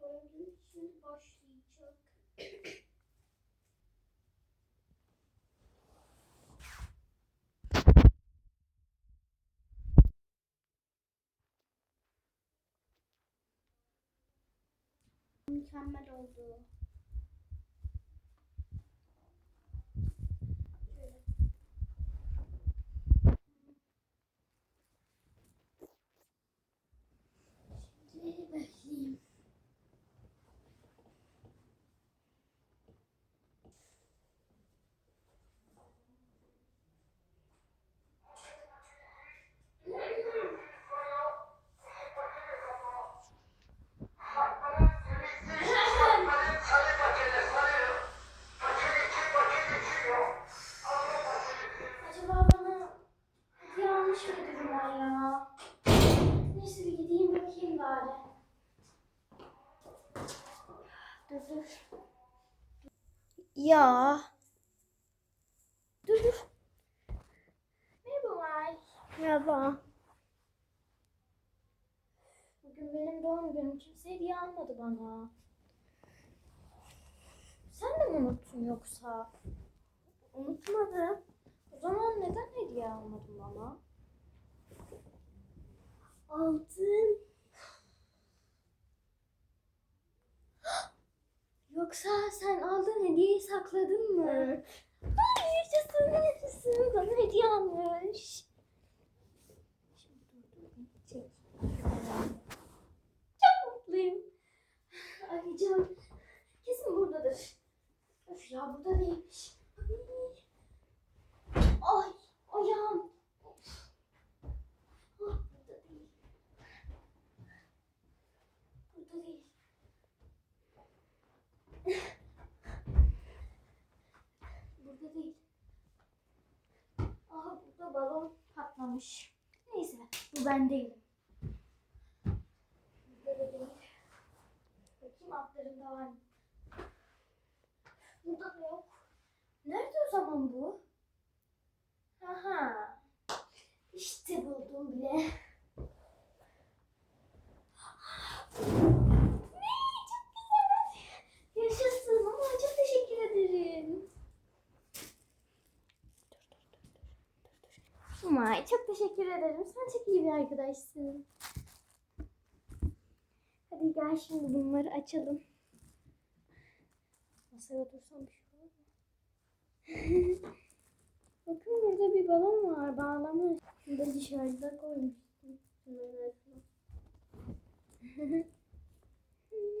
Oyun şimdi başlayacak. Mükemmel oldu. Şöyle. Şimdi bekleyeyim. Acaba bana hediye almış mıydırlar ya? Neyse bir gideyim bakayım bari. Dur dur. Ya. Dur dur. Merhabalar. Merhaba. Bugün benim doğum günüm. Kimse hediye almadı bana. Sen de mi unuttun yoksa? Unutmadım. O zaman neden hediye almadın bana? Aldın. Yoksa sen aldın hediyeyi sakladın mı? Evet. Ay yaşasın yaşasın. Bana hediye almış. Çok mutluyum. Ay canım. Kesin buradadır. Öf ya burada değilmiş. Ay. Ay ayağım. Of. Ah, burada değil. Burada değil. Burada değil. Aha burada balon patlamış. Neyse bu ben değilim. Burada da değil. Bakayım altlarında var mı? Da yok. Nerede o zaman bu? Aha. İşte buldum bile. Ne? Çok güzel. Yaşasın ama çok teşekkür ederim. Umay çok teşekkür ederim. Sen çok iyi bir arkadaşsın. Hadi gel şimdi bunları açalım. Masaya otursam bir şey olur mu? Bakın burada bir balon var bağlamış. Bunu da dışarıda koymuştum. Şunların arasına.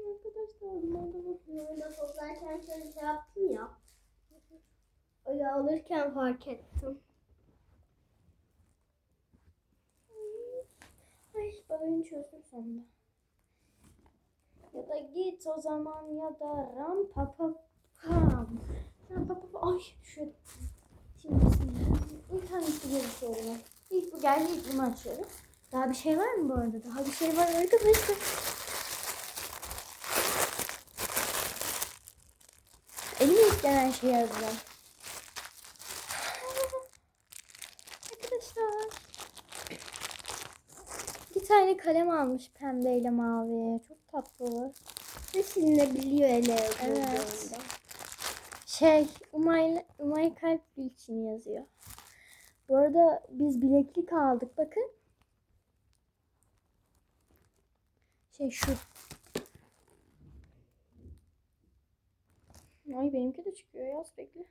Arkadaşlar bunlar da bakıyor. Böyle toplarken şöyle şey yaptım ya. Öyle alırken fark ettim. Ay balonu çözdüm sonunda. Ya da git o zaman ya da ram pa pa pam. Ram pa pa. Ay düşüyordum. Şimdi. İlk hangisi görüşüyorum? İlk bu geldi ilk bunu açıyorum. Daha bir şey var mı bu arada? Daha bir şey var arkadaşlar. Elime ilk gelen şeyi alacağım. Arkadaşlar. Bir tane kalem almış pembeyle mavi. Çok tatlı. Ve silinebiliyor ele Evet. Şey, Umay, Umay Kalp Gülçin yazıyor. Bu arada biz bileklik aldık bakın. Şey şu. Ay benimki de çıkıyor ya sürekli.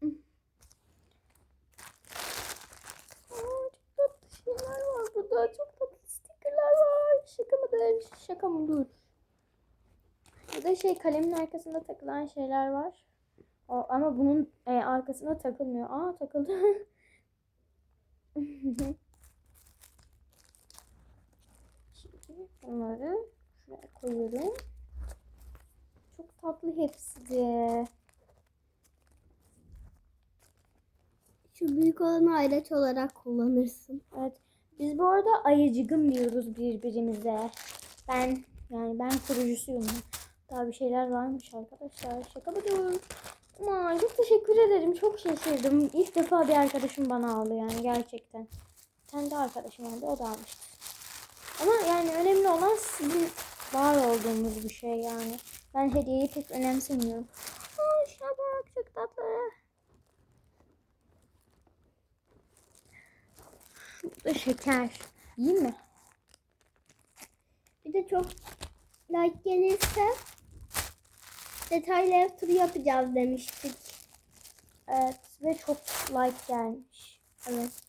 Hı. Aa, çok tatlı şeyler var burada. Çok tatlı stickerlar var. Şaka mıdır? Şaka mı? Dur. Burada şey kalemin arkasında takılan şeyler var. O, ama bunun e, arkasına takılmıyor. Aa takıldı. Şimdi bunları şuraya koyuyorum. Çok tatlı hepsi de. Şu büyük olanı alet olarak kullanırsın. Evet. Biz bu arada ayıcıgım diyoruz birbirimize. Ben yani ben kurucusuyum. Daha bir şeyler varmış arkadaşlar. Şaka mıdır? Aman çok teşekkür ederim. Çok şaşırdım. İlk defa bir arkadaşım bana aldı yani gerçekten. Sen de arkadaşım oldu. O da almıştı. Ama yani önemli olan sizin var olduğumuz bir şey yani. Ben hediyeyi pek önemsemiyorum. Aa, şuna bak çok tatlı. Bu da şeker. İyi mi? Bir de çok like gelirse detaylı ev turu yapacağız demiştik. Evet ve çok like gelmiş. Evet.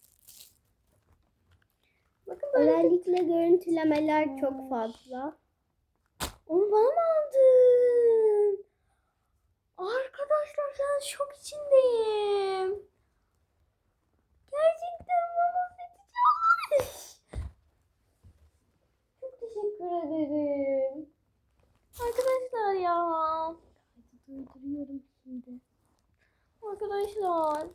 Bakın Özellikle görüntülemeler çok fazla. Onu bana mı aldın? Arkadaşlar ben şok içindeyim. Gerçekten bana seçeceğim. Çok teşekkür ederim. Arkadaşlar ya. Durduruyorum şimdi. Arkadaşlar.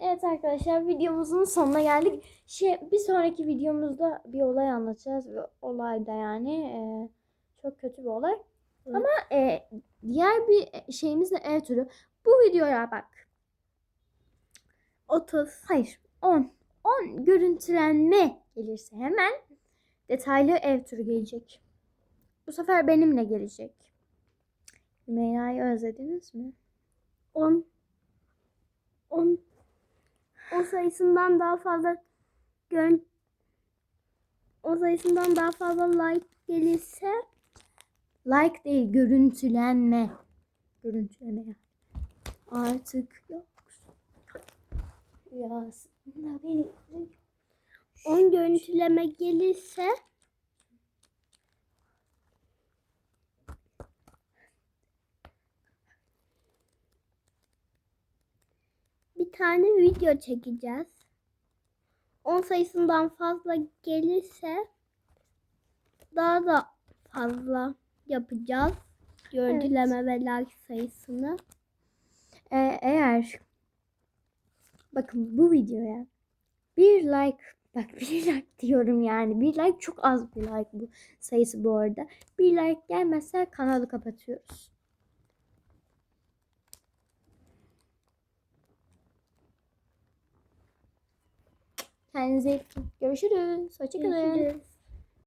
Evet arkadaşlar videomuzun sonuna geldik. Şey, bir sonraki videomuzda bir olay anlatacağız. Ve olay da yani e, çok kötü bir olay. Evet. Ama e, diğer bir şeyimiz de ev turu. Bu videoya bak. 30. Hayır 10. 10 görüntülenme gelirse hemen detaylı ev turu gelecek. Bu sefer benimle gelecek. Hümeyra'yı özlediniz mi? 10 10 o sayısından daha fazla gör o sayısından daha fazla like gelirse Like değil, görüntülenme. Görüntüleme. Artık yok. Rüyasında beni 10 görüntüleme gelirse bir tane video çekeceğiz. 10 sayısından fazla gelirse daha da fazla yapacağız. Görüntüleme ve like sayısını. Ee, eğer bakın bu videoya bir like bak bir like diyorum yani bir like çok az bir like bu sayısı bu arada. Bir like gelmezse kanalı kapatıyoruz. Kendinize iyi bakın. Görüşürüz. Hoşçakalın. Görüşürüz.